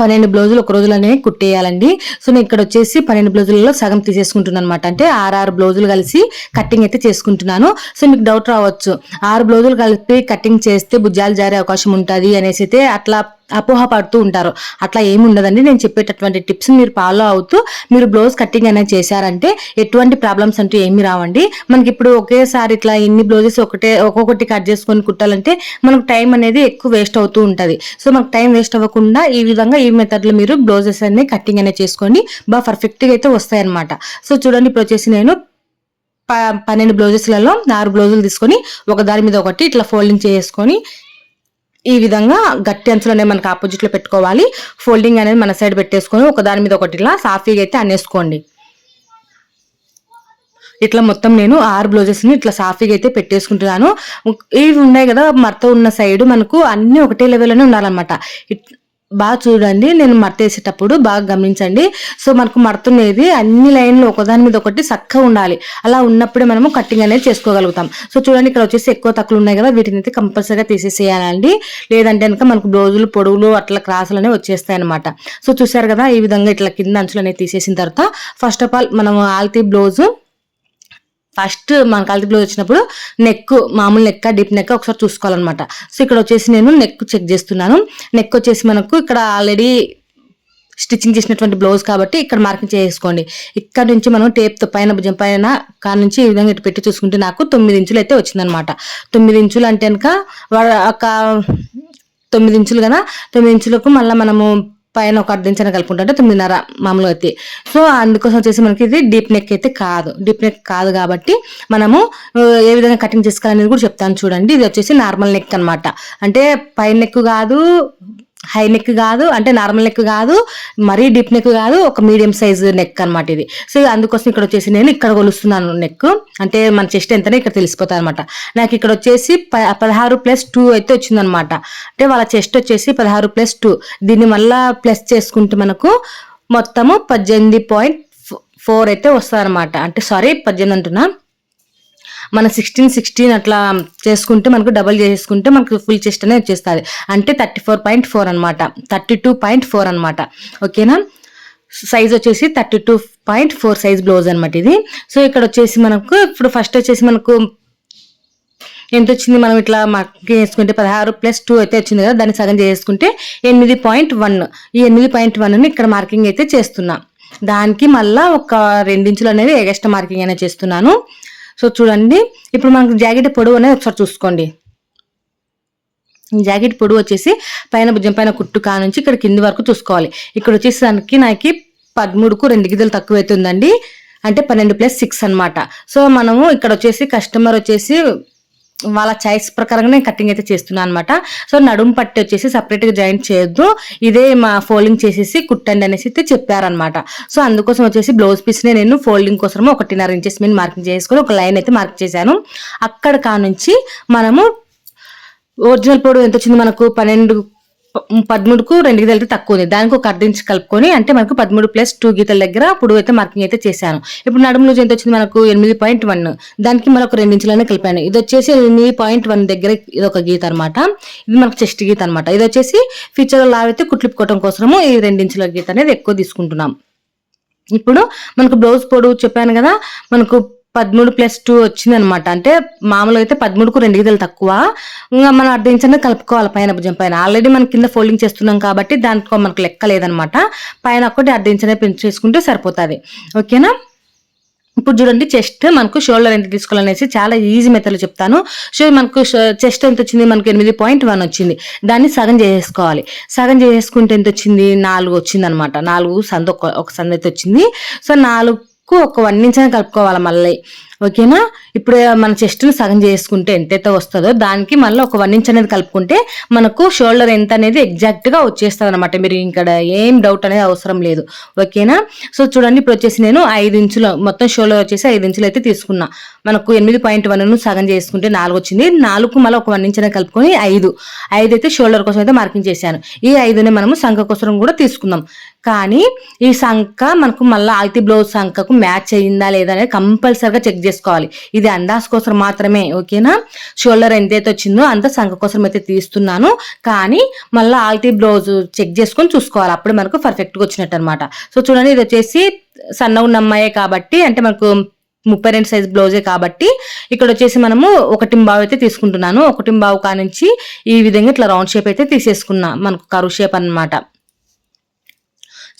పన్నెండు బ్లౌజులు ఒక రోజులోనే కుట్టేయాలండి. సో నేను ఇక్కడ వచ్చేసి పన్నెండు బ్లౌజులలో సగం తీసేసుకుంటున్నాను అనమాట అంటే ఆరు ఆరు బ్లౌజులు కలిసి కట్టింగ్ అయితే చేసుకుంటున్నాను. సో మీకు డౌట్ రావచ్చు. ఆరు బ్లౌజులు కలిపి కట్టింగ్ చేస్తే భుజాలు జారే అవకాశం ఉంటుంది అనేసి అయితే అట్లా అపోహ పడుతూ ఉంటారు. అట్లా ఏమి ఉండదండి నేను చెప్పేటటువంటి టిప్స్ మీరు ఫాలో అవుతూ మీరు బ్లౌజ్ కటింగ్ అనేది చేశారంటే ఎటువంటి ప్రాబ్లమ్స్ అంటూ ఏమి రావండి. మనకి ఇప్పుడు ఒకేసారి ఇట్లా ఇన్ని బ్లౌజెస్ ఒకటే ఒక్కొక్కటి కట్ చేసుకొని కుట్టాలంటే మనకు టైం అనేది ఎక్కువ వేస్ట్ అవుతూ ఉంటుంది. సో మనకు టైం వేస్ట్ అవ్వకుండా ఈ విధంగా ఈ మెథడ్లో మీరు బ్లౌజెస్ అనేది కటింగ్ అనేది చేసుకొని బాగా పర్ఫెక్ట్గా అయితే వస్తాయన్నమాట. సో చూడండి ఇప్పుడు వచ్చేసి నేను ప- పన్నెండు బ్లౌజెస్లలో ఆరు బ్లౌజులు తీసుకొని ఒక దాని మీద ఒకటి ఇట్లా ఫోల్డింగ్ చేసుకొని ఈ విధంగా గట్టి అంచులనే మనకు ఆపోజిట్లో పెట్టుకోవాలి. ఫోల్డింగ్ అనేది మన సైడ్ పెట్టేసుకొని ఒక దాని మీద ఒకటి ఇలా సాఫీగా అయితే అనేసుకోండి. ఇట్లా మొత్తం నేను ఆరు బ్లౌజెస్ని ఇట్లా సాఫీగా అయితే పెట్టేసుకుంటున్నాను. ఇవి ఉన్నాయి కదా మరత ఉన్న సైడ్ మనకు అన్నీ ఒకటే లెవెల్లోనే ఉండాలన్నమాట. ఇట్- బాగా చూడండి నేను మర్తేసేటప్పుడు బాగా గమనించండి. సో మనకు మడుతున్నది అన్ని లైన్లు ఒకదాని మీద ఒకటి చక్కగా ఉండాలి. అలా ఉన్నప్పుడే మనము కట్టింగ్ అనేది చేసుకోగలుగుతాం. సో చూడండి ఇక్కడ వచ్చేసి ఎక్కువ తక్కువలు ఉన్నాయి కదా వీటిని అయితే కంపల్సరీగా తీసేసేయాలండి. లేదంటే కనుక మనకు బ్లౌజులు పొడవులు అట్లా క్రాసులు అనేవి వచ్చేస్తాయి అనమాట సో చూసారు కదా ఈ విధంగా ఇట్లా కింద అంచులు అనేవి తీసేసిన తర్వాత ఫస్ట్ ఆఫ్ ఆల్ మనం ఆల్తీ బ్లౌజు ఫస్ట్ మన కల్తీ బ్లౌజ్ వచ్చినప్పుడు నెక్ మామూలు నెక్క డీప్ నెక్ ఒకసారి చూసుకోవాలన్నమాట. సో ఇక్కడ వచ్చేసి నేను నెక్ చెక్ చేస్తున్నాను. నెక్ వచ్చేసి మనకు ఇక్కడ ఆల్రెడీ స్టిచ్చింగ్ చేసినటువంటి బ్లౌజ్ కాబట్టి ఇక్కడ మార్కింగ్ చేసుకోండి ఇక్కడ నుంచి మనం టేప్తో పైన భుజం పైన కాడ నుంచి ఈ విధంగా ఇటు పెట్టి చూసుకుంటే నాకు తొమ్మిది ఇంచులు అయితే వచ్చిందనమాట తొమ్మిది ఇంచులు అంటే కనుక ఒక తొమ్మిది ఇంచులు కదా తొమ్మిది ఇంచులకు మళ్ళీ మనము పైన ఒక అర్ధ ఇంచన కలుపుకుంటే తొమ్మిదిన్నర మామూలుగా అయితే. సో అందుకోసం వచ్చేసి మనకి ఇది డీప్ నెక్ అయితే కాదు. డీప్ నెక్ కాదు కాబట్టి మనము ఏ విధంగా కటింగ్ చేసుకోవాలనేది కూడా చెప్తాను చూడండి. ఇది వచ్చేసి నార్మల్ నెక్ అనమాట అంటే పైన నెక్ కాదు హై నెక్ కాదు అంటే నార్మల్ నెక్ కాదు మరీ డీప్ నెక్ కాదు ఒక మీడియం సైజ్ నెక్ అన్నమాట ఇది. సో అందుకోసం ఇక్కడ వచ్చేసి నేను ఇక్కడ కొలుస్తున్నాను నెక్. అంటే మన చెస్ట్ ఎంతనే ఇక్కడ తెలిసిపోతాయి అనమాట నాకు ఇక్కడ వచ్చేసి ప- పదహారు ప్లస్ టూ అయితే వచ్చిందనమాట అంటే వాళ్ళ చెస్ట్ వచ్చేసి పదహారు ప్లస్ టూ. దీన్ని మళ్ళా ప్లస్ చేసుకుంటే మనకు మొత్తము పద్దెనిమిది పాయింట్ ఫోర్ అయితే వస్తారనమాట అంటే సారీ పద్దెనిమిది అంటున్నా. మన సిక్స్టీన్ సిక్స్టీన్ అట్లా చేసుకుంటే మనకు డబల్ చేసుకుంటే మనకు ఫుల్ చెస్ట్ అనేది వచ్చేస్తుంది. అంటే థర్టీ ఫోర్ పాయింట్ ఫోర్ అనమాట థర్టీ టూ పాయింట్ ఫోర్ అనమాట ఓకేనా? సైజ్ వచ్చేసి thirty two point four size blouse అనమాట ఇది. సో ఇక్కడ వచ్చేసి మనకు ఇప్పుడు ఫస్ట్ వచ్చేసి మనకు ఎంత వచ్చింది? మనం ఇట్లా మార్కింగ్ చేసుకుంటే పదహారు ప్లస్ టూ అయితే వచ్చింది కదా దాన్ని సగం చేసుకుంటే ఎనిమిది పాయింట్ వన్ ఈ ఎనిమిది పాయింట్ వన్ని ఇక్కడ మార్కింగ్ అయితే చేస్తున్నా. దానికి మళ్ళీ ఒక రెండించులు అనేది ఎగస్ట్రా మార్కింగ్ అనేది చేస్తున్నాను. సో చూడండి ఇప్పుడు మనకు జాకెట్ పొడవు అనేది ఒకసారి చూసుకోండి. జాకెట్ పొడవు వచ్చేసి పైన భుజం పైన కుట్టు కా నుంచి ఇక్కడ కింది వరకు చూసుకోవాలి. ఇక్కడ వచ్చేసి దానికి నాకు పదమూడుకు రెండు గిద్దలు తక్కువ అవుతుందండి అంటే పన్నెండు ప్లస్ సిక్స్ అన్నమాట. సో మనము ఇక్కడ వచ్చేసి కస్టమర్ వచ్చేసి వాళ్ళ చాయిస్ ప్రకారంగా నేను కటింగ్ అయితే చేస్తున్నాను అనమాట సో నడుము పట్టి వచ్చేసి సపరేట్గా జాయిన్ జాయింట్ చేయొద్దు. ఇదే మా ఫోల్డింగ్ చేసేసి కుట్టండి అనేసి అయితే చెప్పారనమాట సో అందుకోసం వచ్చేసి బ్లౌజ్ పీస్ని నేను ఫోల్డింగ్ కోసం ఒకటిన్నర ఇంచెస్ మీద మార్కింగ్ చేసుకొని ఒక లైన్ అయితే మార్క్ చేశాను. అక్కడ కానుంచి మనము ఒరిజినల్ పొడవు ఎంత వచ్చింది మనకు? పన్నెండు పదమూడుకు రెండు గీతలు అయితే తక్కువ ఉంది దానికి ఒక అర్ధ కలుపుకొని అంటే మనకు పదమూడు ప్లస్ టూ గీతల దగ్గర పొడవు అయితే మార్కింగ్ అయితే చేశాను. ఇప్పుడు నడుము ఎంత వచ్చింది? మనకు ఎనిమిది పాయింట్ వన్. దానికి మనకు ఒక రెండు కలిపాను. ఇది వచ్చేసి ఎనిమిది పాయింట్ వన్ దగ్గర ఇది ఒక గీత అనమాట ఇది మనకు చెస్ట్ గీత అనమాట ఇది వచ్చేసి ఫ్యూచర్ లావైతే కుట్లిప్పుకోవడం కోసము ఈ రెండించుల గీత అనేది ఎక్కువ తీసుకుంటున్నాం. ఇప్పుడు మనకు బ్లౌజ్ పొడవు చెప్పాను కదా. మనకు పదమూడు ప్లస్ టూ వచ్చింది అనమాట అంటే మామూలుగా అయితే పదమూడుకు రెండు గీతలు తక్కువ. ఇంకా మనం అర్ధ కలుపుకోవాలి పైన భుజం పైన. ఆల్రెడీ మనం కింద ఫోల్డింగ్ చేస్తున్నాం కాబట్టి దాంట్లో మనకు లెక్క లేదనమాట. పైన ఒక్కటి అర్ధించనే చేసుకుంటే సరిపోతుంది. ఓకేనా ఇప్పుడు చూడండి చెస్ట్ మనకు షోల్డర్ ఎంత తీసుకోవాలనేసి చాలా ఈజీ మెథడ్లో చెప్తాను. సో మనకు చెస్ట్ ఎంత వచ్చింది? మనకు ఎనిమిది పాయింట్ వన్ వచ్చింది. దాన్ని సగం చేసేసుకోవాలి. సగం చేసేసుకుంటే ఎంత వచ్చింది? నాలుగు వచ్చింది అనమాట నాలుగు సంద ఒక సంద అయితే వచ్చింది. సో నాలుగు ఒక వన్ ఇంచ్ కలుపుకోవాలి మళ్ళీ. ఓకేనా? ఇప్పుడు మన చెస్ట్ని సగం చేసుకుంటే ఎంతైతే వస్తుందో దానికి మళ్ళీ ఒక వన్ ఇంచ్ అనేది కలుపుకుంటే మనకు షోల్డర్ ఎంత అనేది ఎగ్జాక్ట్గా వచ్చేస్తుంది అనమాట మీరు ఇక్కడ ఏం డౌట్ అనేది అవసరం లేదు. ఓకేనా? సో చూడండి ఇప్పుడు వచ్చేసి నేను ఐదు ఇంచులు మొత్తం షోల్డర్ వచ్చేసి ఐదు ఇంచులు అయితే తీసుకున్నా. మనకు ఎనిమిది పాయింట్ వన్ సగం చేసుకుంటే నాలుగు వచ్చింది. నాలుగు మళ్ళీ ఒక వన్ ఇంచ్ అనేది కలుపుకొని ఐదు. ఐదు అయితే షోల్డర్ కోసం అయితే మార్కింగ్ చేశాను. ఈ ఐదునే మనము సంఖ కోసం కూడా తీసుకుందాం. కానీ ఈ సంఖ మనకు మళ్ళీ ఆల్తి బ్లౌజ్ సంఖకు మ్యాచ్ అయ్యిందా లేదా అనేది కంపల్సరిగా చెక్ చేసుకోవాలి. ఇది అందాస్ కోసం మాత్రమే ఓకేనా? షోల్డర్ ఎంతైతే వచ్చిందో అంత సంఖ కోసం అయితే తీస్తున్నాను. కానీ మళ్ళీ ఆల్తీ బ్లౌజ్ చెక్ చేసుకొని చూసుకోవాలి. అప్పుడు మనకు పర్ఫెక్ట్గా వచ్చినట్టు అనమాట సో చూడండి ఇది వచ్చేసి సన్న ఉన్న అమ్మాయే కాబట్టి అంటే మనకు ముప్పై రెండు సైజ్ బ్లౌజే కాబట్టి ఇక్కడ వచ్చేసి మనము ఒకటి బావు అయితే తీసుకుంటున్నాను. ఒకటి బావు కానించి ఈ విధంగా ఇట్లా రౌండ్ షేప్ అయితే తీసేసుకున్నా మనకు కరువు షేప్ అన్నమాట.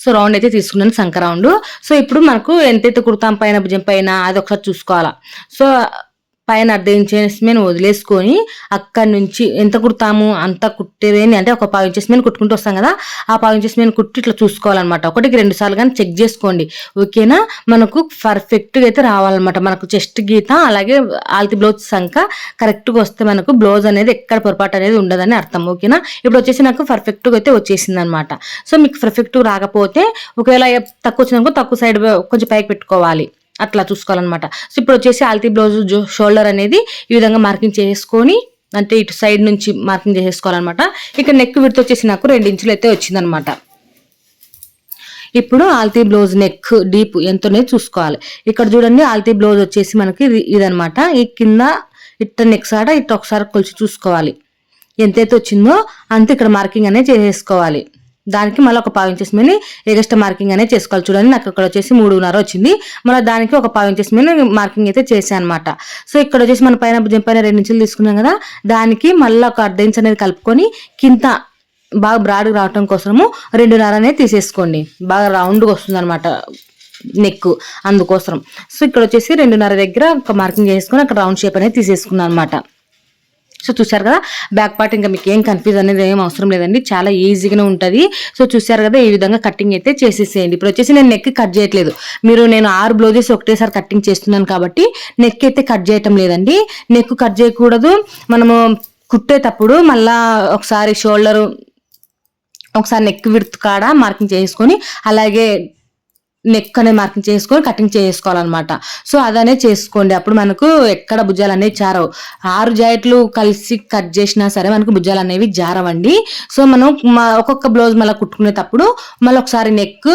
సో రౌండ్ అయితే తీసుకున్నాను సంక రౌండ్ సో ఇప్పుడు మనకు ఎంతైతే కుర్తాం పైన భుజం పైన అది ఒకసారి చూసుకోవాలా. సో పైన అర్ధ ఇంచెస్ మీద వదిలేసుకొని అక్కడి నుంచి ఎంత కుడతాము? అంత కుట్టేదేని అంటే ఒక పావు ఇంచెస్ మీద కుట్టుకుంటూ వస్తాం కదా ఆ పావు ఇంచెస్ మీద కుట్టి ఇట్లా చూసుకోవాలన్నమాట. ఒకటికి రెండు సార్లు కానీ చెక్ చేసుకోండి. ఓకేనా? మనకు పర్ఫెక్ట్గా అయితే రావాలన్నమాట. మనకు చెస్ట్ గీత అలాగే ఆల్తి బ్లౌజ్ సంక కరెక్ట్గా వస్తే మనకు బ్లౌజ్ అనేది ఎక్కడ పొరపాటు అనేది ఉండదని అర్థం. ఓకేనా? ఇప్పుడు వచ్చేసి నాకు పర్ఫెక్ట్గా అయితే వచ్చేసింది అనమాట సో మీకు పర్ఫెక్ట్గా రాకపోతే ఒకవేళ తక్కువ వచ్చిందనుకో తక్కువ సైడ్ కొంచెం పైకి పెట్టుకోవాలి. అట్లా చూసుకోవాలన్నమాట. సో ఇప్పుడు వచ్చేసి ఆల్తీ బ్లౌజ్ షోల్డర్ అనేది ఈ విధంగా మార్కింగ్ చేసుకొని అంటే ఇటు సైడ్ నుంచి మార్కింగ్ చేసేసుకోవాలన్నమాట ఇక నెక్ విడత వచ్చేసి నాకు రెండు ఇంచులు అయితే వచ్చిందనమాట ఇప్పుడు ఆల్తీ బ్లౌజ్ నెక్ డీప్ ఎంతనే చూసుకోవాలి. ఇక్కడ చూడండి ఆల్తీ బ్లౌజ్ వచ్చేసి మనకి ఇది ఇదనమాట ఈ కింద ఇట్ట నెక్ సాట ఇట్ట ఒకసారి కొలిచి చూసుకోవాలి. ఎంతైతే వచ్చిందో అంత ఇక్కడ మార్కింగ్ అనేది చేసేసుకోవాలి దానికి మళ్ళీ ఒక పావు ఇంచెస్ మీద ఎగస్ట్రా మార్కింగ్ అనేది చేసుకోవాలి. చూడండి నాకు ఇక్కడ వచ్చేసి మూడున్నర వచ్చింది. మళ్ళీ దానికి ఒక పావు ఇంచెస్ మీద మార్కింగ్ అయితే చేశాను అనమాట సో ఇక్కడ వచ్చేసి మన పైన భుజం పైన రెండు ఇంచులు తీసుకున్నాం కదా దానికి మళ్ళీ ఒక అర్ధ ఇంచ్ అనేది కలుపుకొని కింద బాగా బ్రాడ్ రావటం కోసము రెండున్నర అనేది తీసేసుకోండి. బాగా రౌండ్గా వస్తుంది అనమాట నెక్ అందుకోసం సో ఇక్కడ వచ్చేసి రెండున్నర దగ్గర ఒక మార్కింగ్ చేసుకొని అక్కడ రౌండ్ షేప్ అనేది తీసేసుకున్నాను అనమాట సో చూసారు కదా బ్యాక్ పార్ట్ ఇంకా మీకు ఏం కన్ఫ్యూజ్ అనేది ఏం అవసరం లేదండి. చాలా ఈజీగానే ఉంటుంది. సో చూసారు కదా ఈ విధంగా కటింగ్ అయితే చేసేసేయండి. ఇప్పుడు వచ్చేసి నేను నెక్ కట్ చేయట్లేదు. మీరు నేను ఆరు బ్లౌజెస్ ఒకటేసారి కటింగ్ చేస్తున్నాను కాబట్టి నెక్ అయితే కట్ చేయటం లేదండి. నెక్ కట్ చేయకూడదు. మనము కుట్టేటప్పుడు మళ్ళా ఒకసారి షోల్డర్ ఒకసారి నెక్ విడుతు కాడ మార్కింగ్ చేసుకొని అలాగే నెక్ అనే మార్కింగ్ చేసుకొని కటింగ్ చేసుకోవాలన్నమాట. సో అదనే చేసుకోండి. అప్పుడు మనకు ఎక్కడ భుజాలు అనేవి జారవు. ఆరు జాయిట్లు కలిసి కట్ చేసినా సరే మనకు భుజాలు అనేవి జారవండి. సో మనం ఒక్కొక్క బ్లౌజ్ మళ్ళీ కుట్టుకునేటప్పుడు మళ్ళీ ఒకసారి నెక్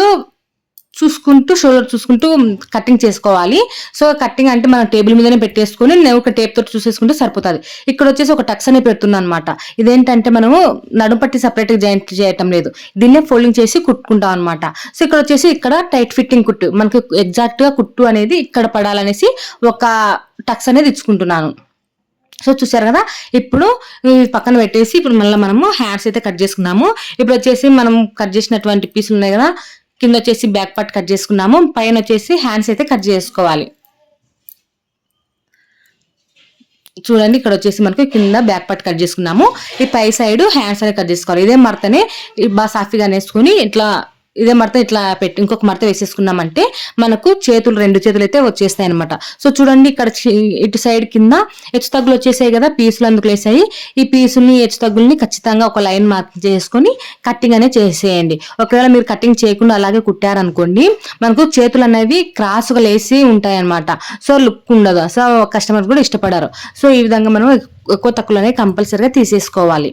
చూసుకుంటూ షోల్డర్ చూసుకుంటూ కటింగ్ చేసుకోవాలి. సో కటింగ్ అంటే మనం టేబుల్ మీదనే పెట్టేసుకొని నేను ఒక టేప్ తోటి చూసేసుకుంటే సరిపోతుంది. ఇక్కడ వచ్చేసి ఒక టక్స్ అనేది పెడుతున్నాను అనమాట ఇదేంటంటే మనము నడుపట్టి సపరేట్గా జాయింట్ చేయటం లేదు. దీన్నే ఫోల్డింగ్ చేసి కుట్టుకుంటాం అనమాట సో ఇక్కడ వచ్చేసి ఇక్కడ టైట్ ఫిట్టింగ్ కుట్టు మనకి ఎగ్జాక్ట్గా కుట్టు అనేది ఇక్కడ పడాలనేసి ఒక టక్స్ అనేది ఇచ్చుకుంటున్నాను. సో చూసారు కదా? ఇప్పుడు పక్కన పెట్టేసి ఇప్పుడు మళ్ళీ మనము హ్యాండ్స్ అయితే కట్ చేసుకున్నాము. ఇప్పుడు వచ్చేసి మనం కట్ చేసినటువంటి పీసులు ఉన్నాయి కదా? కింద వచ్చేసి బ్యాక్ పార్ట్ కట్ చేసుకున్నాము. పైన వచ్చేసి హ్యాండ్స్ అయితే కట్ చేసుకోవాలి. చూడండి ఇక్కడ వచ్చేసి మనకి కింద బ్యాక్ పార్ట్ కట్ చేసుకున్నాము. ఈ పై సైడ్ హ్యాండ్స్ అనేది కట్ చేసుకోవాలి. ఇదే మరతనే బాగా సాఫీగా వేసుకొని ఇట్లా ఇదే మడత ఇట్లా పెట్టి ఇంకొక మడత వేసేసుకున్నామంటే మనకు చేతులు రెండు చేతులు అయితే వచ్చేస్తాయి అనమాట సో చూడండి ఇక్కడ ఇటు సైడ్ కింద హెచ్చు తగ్గులు వచ్చేసాయి కదా పీసులు అందుకు వేసాయి ఈ పీసుల్ని హెచ్చు తగ్గుల్ని ఖచ్చితంగా ఒక లైన్ మార్క్ చేసుకొని కట్టింగ్ అనేది చేసేయండి. ఒకవేళ మీరు కటింగ్ చేయకుండా అలాగే కుట్టారనుకోండి మనకు చేతులు అనేవి క్రాస్గా లేసి ఉంటాయి అనమాట సో లుక్ ఉండదు. సో కస్టమర్ కూడా ఇష్టపడారు. సో ఈ విధంగా మనం ఎక్కువ తక్కువలోనే అనేవి కంపల్సరీగా తీసేసుకోవాలి.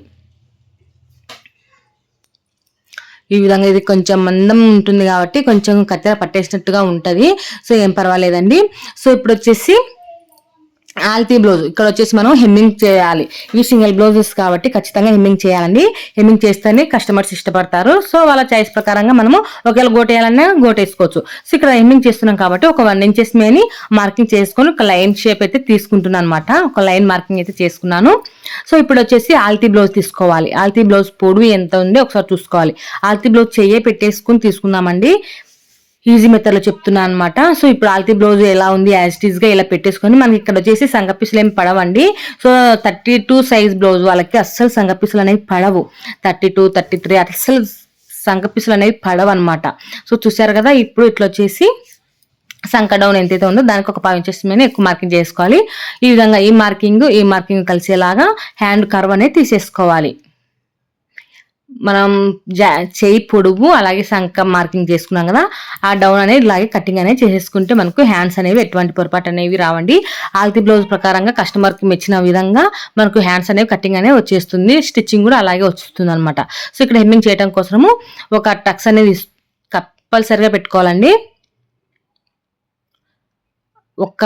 ఈ విధంగా ఇది కొంచెం మందం ఉంటుంది కాబట్టి కొంచెం కత్తెర పట్టేసినట్టుగా ఉంటుంది. సో ఏం పర్వాలేదండి. సో ఇప్పుడు వచ్చేసి ఆల్తీ బ్లౌజ్. ఇక్కడ వచ్చేసి మనం హెమ్మింగ్ చేయాలి. ఇవి సింగిల్ బ్లౌజెస్ కాబట్టి ఖచ్చితంగా హెమ్మింగ్ చేయాలండి. హెమ్మింగ్ చేస్తేనే కస్టమర్స్ ఇష్టపడతారు. సో వాళ్ళ చాయిస్ ప్రకారంగా మనము ఒకవేళ గోటేయాలన్నా గోటేసుకోవచ్చు. సో ఇక్కడ హెమ్మింగ్ చేస్తున్నాం కాబట్టి ఒక వన్ ఇంచెస్ మేని మార్కింగ్ చేసుకొని ఒక లైన్ షేప్ అయితే తీసుకుంటున్నాను అనమాట ఒక లైన్ మార్కింగ్ అయితే చేసుకున్నాను. సో ఇప్పుడు వచ్చేసి ఆల్తీ బ్లౌజ్ తీసుకోవాలి. ఆల్తీ బ్లౌజ్ పొడవు ఎంత ఉంది ఒకసారి చూసుకోవాలి. ఆల్తీ బ్లౌజ్ చెయ్యే పెట్టేసుకుని తీసుకుందామండి. ఈజీ మెథడ్లో చెప్తున్నాను అనమాట సో ఇప్పుడు ఆల్తీ బ్లౌజ్ ఎలా ఉంది యాజ్ ఇలా పెట్టేసుకొని మనకి ఇక్కడ వచ్చేసి సంగపిసులు ఏమి పడవండి. So thirty two size blouse వాళ్ళకి అస్సలు సంగపిసులు అనేవి పడవు. థర్టీ టూ థర్టీ త్రీ అస్సలు సంగపిసులు అనేవి పడవు అనమాట సో చూసారు కదా ఇప్పుడు ఇట్లా వచ్చేసి సంక డౌన్ ఎంతైతే ఉందో దానికి ఒక పావు ఇంచెస్ మీద ఎక్కువ మార్కింగ్ చేసుకోవాలి. ఈ విధంగా ఈ మార్కింగ్ ఈ మార్కింగ్ కలిసేలాగా హ్యాండ్ కర్వ్ అనేది తీసేసుకోవాలి. మనం చేయి పొడుగు అలాగే సంక మార్కింగ్ చేసుకున్నాం కదా ఆ డౌన్ అనేది ఇలాగే కటింగ్ అనేది చేసేసుకుంటే మనకు హ్యాండ్స్ అనేవి ఎటువంటి పొరపాటు అనేవి రావండి. ఆల్తీ బ్లౌజ్ ప్రకారంగా కస్టమర్కి మెచ్చిన విధంగా మనకు హ్యాండ్స్ అనేవి కటింగ్ అనేవి వచ్చేస్తుంది. స్టిచ్చింగ్ కూడా అలాగే వస్తుంది అనమాట సో ఇక్కడ హెమ్మింగ్ చేయడం కోసము ఒక టక్స్ అనేది కంపల్సరిగా పెట్టుకోవాలండి. ఒక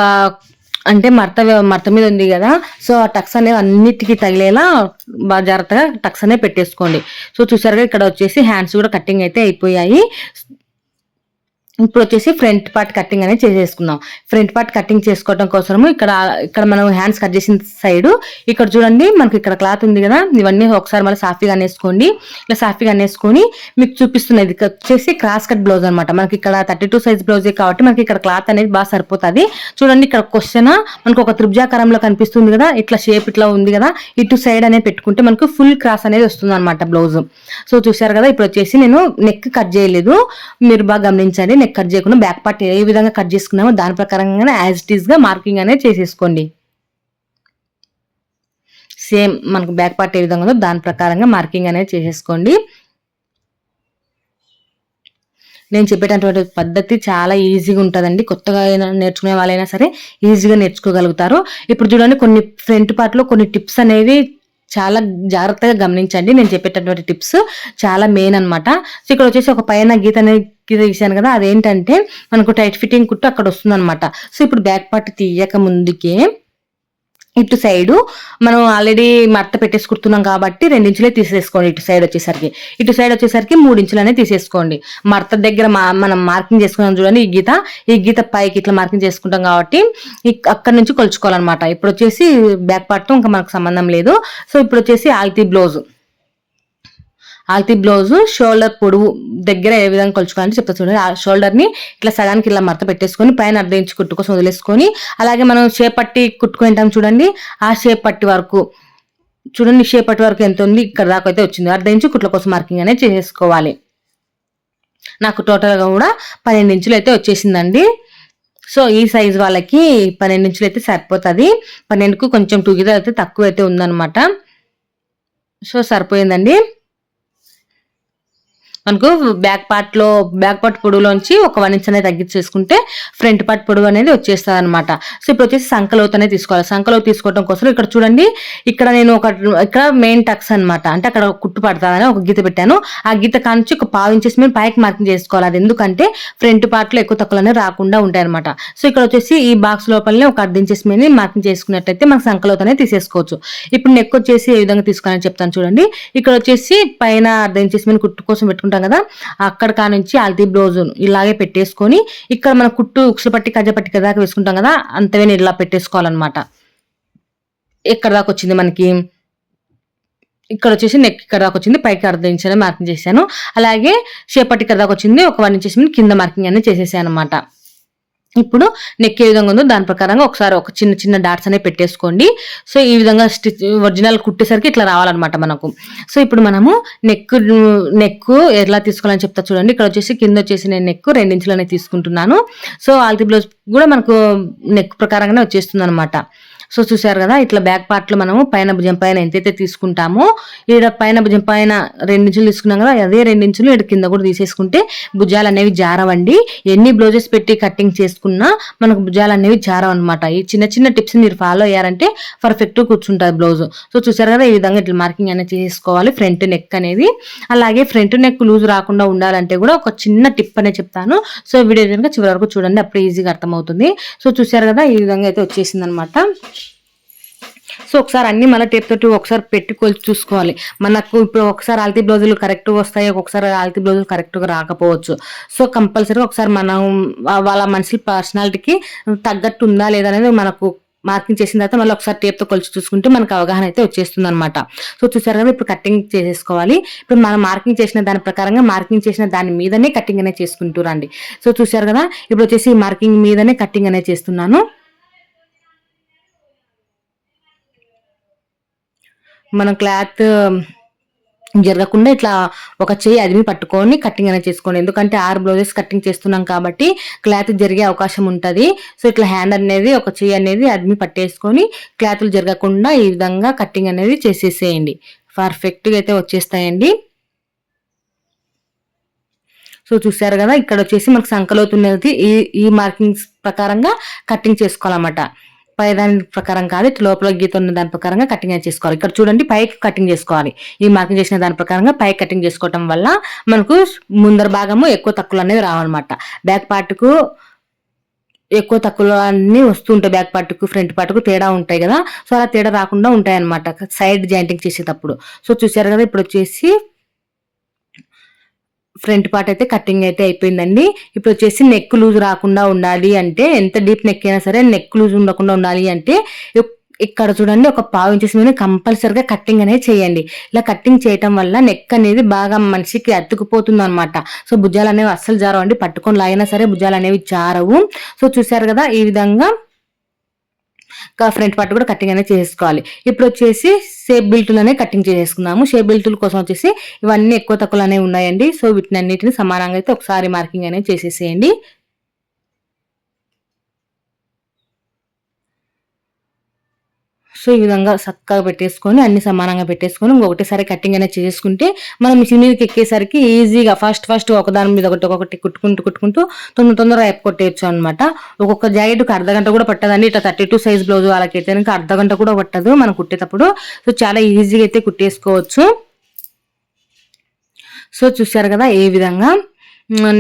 అంటే మడత మడత మీద ఉంది కదా సో ఆ టక్స్ అనేవి అన్నిటికీ తగిలేలా బాగా జాగ్రత్తగా టక్స్ అనేవి పెట్టేసుకోండి. సో చూసారుగా ఇక్కడ వచ్చేసి హ్యాండ్స్ కూడా కటింగ్ అయితే అయిపోయాయి. ఇప్పుడు వచ్చేసి ఫ్రంట్ పార్ట్ కటింగ్ అనేది చేసేసుకుందాం. ఫ్రంట్ పార్ట్ కటింగ్ చేసుకోవడం కోసము ఇక్కడ ఇక్కడ మనం హ్యాండ్స్ కట్ చేసిన సైడ్ ఇక్కడ చూడండి మనకి ఇక్కడ క్లాత్ ఉంది కదా ఇవన్నీ ఒకసారి మళ్ళీ సాఫీగా అనేసుకోండి. ఇలా సాఫీగా అనేసుకొని మీకు చూపిస్తున్నది వచ్చేసి క్రాస్ కట్ బ్లౌజ్ అనమాట మనకి ఇక్కడ థర్టీ టూ సైజ్ బ్లౌజే కాబట్టి మనకి ఇక్కడ క్లాత్ అనేది బాగా సరిపోతుంది. చూడండి ఇక్కడ క్వశ్చన్ మనకు ఒక త్రిభుజాకారంలో కనిపిస్తుంది కదా ఇట్లా షేప్ ఇట్లా ఉంది కదా ఇటు సైడ్ అనేది పెట్టుకుంటే మనకు ఫుల్ క్రాస్ అనేది వస్తుంది అనమాట బ్లౌజ్. సో చూసారు కదా ఇప్పుడు వచ్చేసి నేను నెక్ కట్ చేయలేదు. మీరు బాగా గమనించండి నెక్ కట్ చేయకుండా బ్యాక్ పార్ట్ ఏ విధంగా కట్ చేసుకున్నామో దాని ప్రకారంగానే యాజ్ ఇట్ ఈస్గా మార్కింగ్ అనేది చేసేసుకోండి. సేమ్ మనకు బ్యాక్ పార్ట్ ఏ విధంగా ఉందో దాని ప్రకారంగా మార్కింగ్ అనేది చేసేసుకోండి. నేను చెప్పేటటువంటి పద్ధతి చాలా ఈజీగా ఉంటుందండి. కొత్తగా అయినా నేర్చుకునే వాళ్ళైనా సరే ఈజీగా నేర్చుకోగలుగుతారు. ఇప్పుడు చూడండి కొన్ని ఫ్రంట్ పార్ట్లో కొన్ని టిప్స్ అనేవి చాలా జాగ్రత్తగా గమనించండి. నేను చెప్పేటటువంటి టిప్స్ చాలా మెయిన్ అనమాట సో ఇక్కడ వచ్చేసి ఒక పైన గీత అనేది గీత తీసాను కదా అదేంటంటే మనకు టైట్ ఫిట్టింగ్ కుట్టు అక్కడ వస్తుంది అనమాట సో ఇప్పుడు బ్యాక్ పార్ట్ తీయక ముందుకే ఇటు సైడు మనం ఆల్రెడీ మడత పెట్టేసుకుంటున్నాం కాబట్టి రెండించులే తీసేసుకోండి. ఇటు సైడ్ వచ్చేసరికి. ఇటు సైడ్ వచ్చేసరికి మూడు ఇంచులనే తీసేసుకోండి. మడత దగ్గర మనం మార్కింగ్ చేసుకున్నాం చూడండి ఈ గీత. ఈ గీత పైకి ఇట్లా మార్కింగ్ చేసుకుంటాం కాబట్టి అక్కడ నుంచి కొలుచుకోవాలన్నమాట. ఇప్పుడు వచ్చేసి బ్యాక్ పార్ట్తో ఇంకా మనకు సంబంధం లేదు. సో ఇప్పుడు వచ్చేసి ఆల్తీ బ్లౌజ్ ఆల్తీ బ్లౌజ్ షోల్డర్ పొడువు దగ్గర ఏ విధంగా కొలుచుకోవాలని చెప్తా చూడండి. ఆ షోల్డర్ని ఇట్లా సగానికి ఇలా మడత పెట్టేసుకొని పైన అర్ధ ఇంచు కుట్టుకోసం వదిలేసుకొని అలాగే మనం షేప్ పట్టి కుట్టుకుంటాం చూడండి. ఆ షేప్ పట్టి వరకు చూడండి షేప్ పట్టి వరకు ఎంత ఉంది ఇక్కడ దాకా అయితే వచ్చింది. అర్ధ ఇంచు కుట్ల కోసం మార్కింగ్ అనేది చేసేసుకోవాలి నాకు టోటల్గా కూడా పన్నెండు ఇంచులు అయితే వచ్చేసిందండి. సో ఈ సైజ్ వాళ్ళకి పన్నెండు ఇంచులు అయితే సరిపోతుంది. పన్నెండుకు కొంచెం టూ గిద అయితే తక్కువ అయితే ఉందన్నమాట. సో సరిపోయిందండి. మనకు బ్యాక్ పార్ట్లో బ్యాక్ పార్ట్ పొడవులోంచి ఒక వన్ ఇంచ్ అనేది తగ్గించి చేసుకుంటే ఫ్రంట్ పార్ట్ పొడవు అనేది వచ్చేస్తుంది అనమాట సో ఇప్పుడు వచ్చేసి సంకలోత్ అనేది తీసుకోవాలి. సంకలోత్ తీసుకోవడం కోసం ఇక్కడ చూడండి ఇక్కడ నేను ఒక ఇక్కడ మెయిన్ టక్స్ అనమాట అంటే అక్కడ కుట్టు పడతాదని ఒక గీత పెట్టాను. ఆ గీత కానించి ఒక పావు ఇంచెస్ మేము పైకి మార్కింగ్ చేసుకోవాలి. అది ఎందుకంటే ఫ్రంట్ పార్ట్లో ఎక్కువ తక్కువ రాకుండా ఉంటాయి అనమాట సో ఇక్కడ వచ్చేసి ఈ బాక్స్ లోపలనే ఒక అర్ధ ఇంచెస్ మీద మార్కింగ్ చేసుకున్నట్టయితే మనకు సంకలోత్ అనేది తీసేసుకోవచ్చు. ఇప్పుడు నెక్ వచ్చేసి ఏ విధంగా తీసుకోవాలని చెప్తాను చూడండి. ఇక్కడ వచ్చేసి పైన అర్ధ ఇంచెస్ మీద కుట్టు కోసం పెట్టుకుంటే తీసుకుంటాం కదా అక్కడ కానించి అల్తీ బ్లౌజ్ ఇలాగే పెట్టేసుకొని ఇక్కడ మన కుట్టు ఉక్సులు పట్టి కజ్జ పట్టి కదా వేసుకుంటాం కదా అంతవేనే ఇలా పెట్టేసుకోవాలన్నమాట. ఎక్కడ దాకా వచ్చింది మనకి? ఇక్కడ వచ్చేసి నెక్ ఇక్కడ దాకా వచ్చింది పైకి అర్ధ ఇంచ్ మార్కింగ్ చేశాను. అలాగే షేపట్టి ఇక్కడ దాకా వచ్చింది ఒక వన్ ఇంచెస్ కింద మార్కింగ్ అనేది చేసేసాను అనమాట ఇప్పుడు నెక్ ఏ విధంగా ఉందో దాని ప్రకారంగా ఒకసారి ఒక చిన్న చిన్న డాట్స్ అనేవి పెట్టేసుకోండి. సో ఈ విధంగా స్టిచ్ ఒరిజినల్ కుట్టేసరికి ఇట్లా రావాలన్నమాట మనకు. సో ఇప్పుడు మనము నెక్ నెక్ ఎలా తీసుకోవాలని చెప్తా చూడండి. ఇక్కడ వచ్చేసి కింద వచ్చేసి నేను నెక్ రెండించులనే తీసుకుంటున్నాను. సో ఆల్తీ బ్లౌజ్ కూడా మనకు నెక్ ప్రకారంగానే వచ్చేస్తుంది అనమాట సో చూసారు కదా ఇట్లా బ్యాక్ పార్ట్లో మనము పైన భుజం పైన ఎంతైతే తీసుకుంటామో ఇక్కడ పైన భుజం పైన రెండించులు తీసుకున్నాం కదా అదే రెండించులు ఇక్కడ కింద కూడా తీసేసుకుంటే భుజాలు అనేవి జారవండి. ఎన్ని బ్లౌజెస్ పెట్టి కటింగ్ చేసుకున్నా మనకు భుజాలు అనేవి జారవన్నమాట. ఈ చిన్న చిన్న టిప్స్ మీరు ఫాలో అయ్యారంటే పర్ఫెక్ట్ కూర్చుంటుంది బ్లౌజ్. సో చూసారు కదా ఈ విధంగా ఇట్లా మార్కింగ్ అనేది చేసుకోవాలి ఫ్రంట్ నెక్ అనేది. అలాగే ఫ్రంట్ నెక్ లూజ్ రాకుండా ఉండాలంటే కూడా ఒక చిన్న టిప్ అనే చెప్తాను. సో వీడియో కనుక చివరి వరకు చూడండి అప్పుడు ఈజీగా అర్థమవుతుంది. సో చూసారు కదా ఈ విధంగా అయితే వచ్చేసింది అనమాట సో ఒకసారి అన్ని మళ్ళీ టేప్ తోటి ఒకసారి పెట్టి కొలిచి చూసుకోవాలి. మనకు ఇప్పుడు ఒకసారి ఆల్తీ బ్లౌజులు కరెక్ట్గా వస్తాయి ఒకసారి ఆల్తీ బ్లౌజులు కరెక్ట్గా రాకపోవచ్చు. సో కంపల్సరీగా ఒకసారి మనం వాళ్ళ మనిషి పర్సనాలిటీకి తగ్గట్టు ఉందా లేదా అనేది మనకు మార్కింగ్ చేసిన తర్వాత మళ్ళీ ఒకసారి టేప్తో కొలిచి చూసుకుంటే మనకు అవగాహన అయితే వచ్చేస్తుంది అనమాట సో చూసారు కదా ఇప్పుడు కటింగ్ చేసేసుకోవాలి. ఇప్పుడు మనం మార్కింగ్ చేసిన దాని ప్రకారంగా మార్కింగ్ చేసిన దాని మీదనే కటింగ్ అనేది చేసుకుంటూ రండి. సో చూసారు కదా ఇప్పుడు వచ్చేసి మార్కింగ్ మీదనే కటింగ్ అనేది చేస్తున్నాను. మనం క్లాత్ జరగకుండా ఇట్లా ఒక చేయి అదిమి పట్టుకొని కటింగ్ అనేది చేసుకోండి. ఎందుకంటే ఆరు బ్లౌజెస్ కటింగ్ చేస్తున్నాం కాబట్టి క్లాత్ జరిగే అవకాశం ఉంటుంది. సో ఇట్లా హ్యాండ్ అనేది ఒక చేయి అనేది అదిమి పట్టేసుకొని క్లాత్లు జరగకుండా ఈ విధంగా కటింగ్ అనేది చేసేసేయండి. పర్ఫెక్ట్గా అయితే వచ్చేస్తాయండి. సో చూసారు కదా ఇక్కడ వచ్చేసి మనకు సంకలవుతున్నది ఈ ఈ మార్కింగ్స్ ప్రకారంగా కటింగ్ చేసుకోవాలన్నమాట. పై దాని ప్రకారం కాదు ఇటు లోపల గీత ఉన్న దాని ప్రకారంగా కటింగ్ చేసుకోవాలి. ఇక్కడ చూడండి పైకి కటింగ్ చేసుకోవాలి. ఈ మార్కింగ్ చేసిన దాని ప్రకారంగా పైకి కటింగ్ చేసుకోవటం వల్ల మనకు ముందర భాగము ఎక్కువ తక్కువ అనేది రావన్నమాట. బ్యాక్ పార్ట్కు ఎక్కువ తక్కువ అన్నీ వస్తుంటాయి బ్యాక్ పార్ట్కు ఫ్రంట్ పార్ట్కు తేడా ఉంటాయి కదా. సో అలా తేడా రాకుండా ఉంటాయి అనమాట సైడ్ జాయింటింగ్ చేసేటప్పుడు. సో చూసారు కదా ఇప్పుడు వచ్చేసి ఫ్రంట్ పార్ట్ అయితే కటింగ్ అయితే అయిపోయిందండి. ఇప్పుడు వచ్చేసి నెక్ లూజ్ రాకుండా ఉండాలి అంటే ఎంత డీప్ నెక్ అయినా సరే నెక్ లూజ్ ఉండకుండా ఉండాలి అంటే ఇక్కడ చూడండి ఒక పావు ఇంచెస్ మీద కంపల్సరిగా కట్టింగ్ అనేది చేయండి. ఇలా కట్టింగ్ చేయటం వల్ల నెక్ అనేది బాగా మనిషికి అతుకుపోతుంది అనమాట సో భుజాలు అనేవి అస్సలు జారవండి. పట్టుకొని లాగినా సరే భుజాలు అనేవి జారవు. సో చూసారు కదా ఈ విధంగా ఫ్రంట్ పార్ట్ కూడా కటింగ్ అనేది చేసుకోవాలి. ఇప్పుడు వచ్చేసి షేప్ బిల్టులనే కటింగ్ చేసేసుకున్నాము షేప్ బిల్టుల కోసం వచ్చేసి ఇవన్నీ ఎక్కువ తక్కువలు అనేవి ఉన్నాయండి. సో వీటిని అన్నిటిని సమానంగా అయితే ఒకసారి మార్కింగ్ అనేది చేసేసేయండి. సో ఈ విధంగా చక్కగా పెట్టేసుకొని అన్ని సమానంగా పెట్టేసుకొని ఒకటేసారి కటింగ్ అనేది చేసుకుంటే మనం మిషన్ మీదకి ఎక్కేసరికి ఈజీగా ఫస్ట్ ఫస్ట్ ఒకదాని మీద ఒకటి ఒకటి కుట్టుకుంటూ కుట్టుకుంటూ తొందర తొందరగా కొట్టేయచ్చు అనమాట ఒక్కొక్క జాకెట్కి అర్ధ గంట కూడా పట్టదండి. ఇట్లా థర్టీ టూ సైజ్ బ్లౌజ్ వాళ్ళకైతే అర్ధ గంట కూడా పట్టదు మనం కుట్టేటప్పుడు. సో చాలా ఈజీగా అయితే కుట్టేసుకోవచ్చు. సో చూసారు కదా ఏ విధంగా?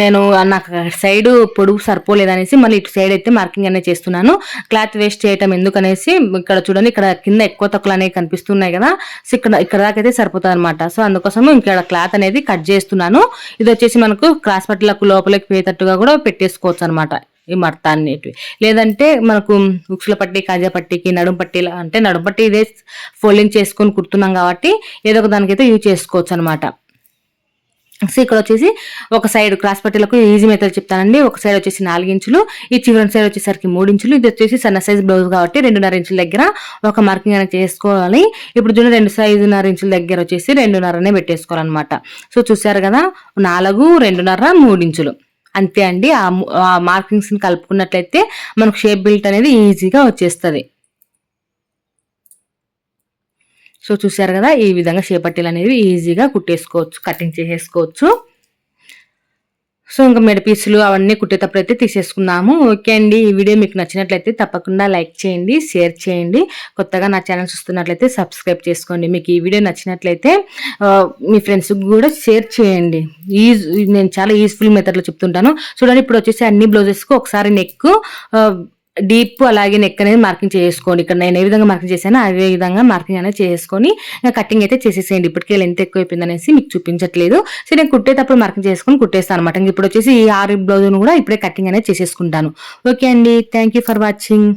నేను నాకు సైడ్ పొడుగు సరిపోలేదనేసి మళ్ళీ ఇటు సైడ్ అయితే మార్కింగ్ అనేది చేస్తున్నాను. క్లాత్ వేస్ట్ చేయటం ఎందుకనేసి ఇక్కడ చూడండి ఇక్కడ కింద ఎక్కువ తక్కువలు అనేవి కనిపిస్తున్నాయి కదా సో ఇక్కడ ఇక్కడ దాకైతే అయితే సరిపోతుంది అనమాట సో అందుకోసం ఇక్కడ క్లాత్ అనేది కట్ చేస్తున్నాను. ఇది వచ్చేసి మనకు క్రాస్ పట్టిలకు లోపలికి పోయేటట్టుగా కూడా పెట్టేసుకోవచ్చు అనమాట ఈ మడత అనేటివి లేదంటే మనకు ఉక్సుల పట్టి కాజా పట్టికి నడుం పట్టిలా అంటే నడుం పట్టి ఇదే ఫోల్డింగ్ చేసుకొని కుడుతున్నాం కాబట్టి ఏదో ఒక దానికైతే యూజ్ చేసుకోవచ్చు అనమాట సో ఇక్కడ వచ్చేసి ఒక సైడ్ క్రాస్ పట్టీలకు ఈజీ మెథడ్ చెప్తానండి. ఒక సైడ్ వచ్చేసి నాలుగు ఇంచులు ఈ చివరి సైడ్ వచ్చేసరికి మూడు ఇంచులు ఇది వచ్చేసి సన్న సైజ్ బ్లౌజ్ కాబట్టి రెండున్నర ఇంచుల దగ్గర ఒక మార్కింగ్ అనేది చేసుకోవాలి. ఇప్పుడు చూడండి రెండు సైజున్నర ఇంచుల దగ్గర వచ్చేసి రెండున్నరనే పెట్టేసుకోవాలన్నమాట. సో చూసారు కదా నాలుగు రెండున్నర మూడు ఇంచులు. అంతే అండి. ఆ మార్కింగ్స్ని కలుపుకున్నట్లయితే మనకు షేప్ బిల్ట్ అనేది ఈజీగా వచ్చేస్తుంది. సో చూసారు కదా ఈ విధంగా చేపట్టీలు అనేవి ఈజీగా కుట్టేసుకోవచ్చు కటింగ్ చేసేసుకోవచ్చు. సో ఇంకా మెడ పీసులు అవన్నీ కుట్టేటప్పుడు అయితే తీసేసుకుందాము. ఓకే అండి ఈ వీడియో మీకు నచ్చినట్లయితే తప్పకుండా లైక్ చేయండి షేర్ చేయండి. కొత్తగా నా ఛానల్ చూస్తున్నట్లయితే సబ్స్క్రైబ్ చేసుకోండి. మీకు ఈ వీడియో నచ్చినట్లయితే మీ ఫ్రెండ్స్కి కూడా షేర్ చేయండి. ఈజ్ నేను చాలా యూజ్ఫుల్ మెథడ్లో చెప్తుంటాను. చూడండి ఇప్పుడు వచ్చేసి అన్ని బ్లౌజెస్కి ఒకసారి నెక్ డీప్ అలాగే నెక్ అనేది మార్కింగ్ చేసుకోండి. ఇక్కడ నేను ఏ విధంగా మార్కింగ్ చేశానో అదే విధంగా మార్కింగ్ అనేది చేసుకొని కటింగ్ అయితే చేసేసేయండి. ఇప్పటికే లెంత్ ఎక్కువ అయిపోయింది అనేసి మీకు చూపించట్లేదు. సో నేను కుట్టేటప్పుడు మార్కింగ్ చేసుకొని కుట్టేస్తాను అనమాట ఇప్పుడు వచ్చేసి ఈ ఆరు బ్లౌజ్ను కూడా ఇప్పుడే కటింగ్ అనేది చేసేసుకుంటాను. ఓకే అండి. Thank for watching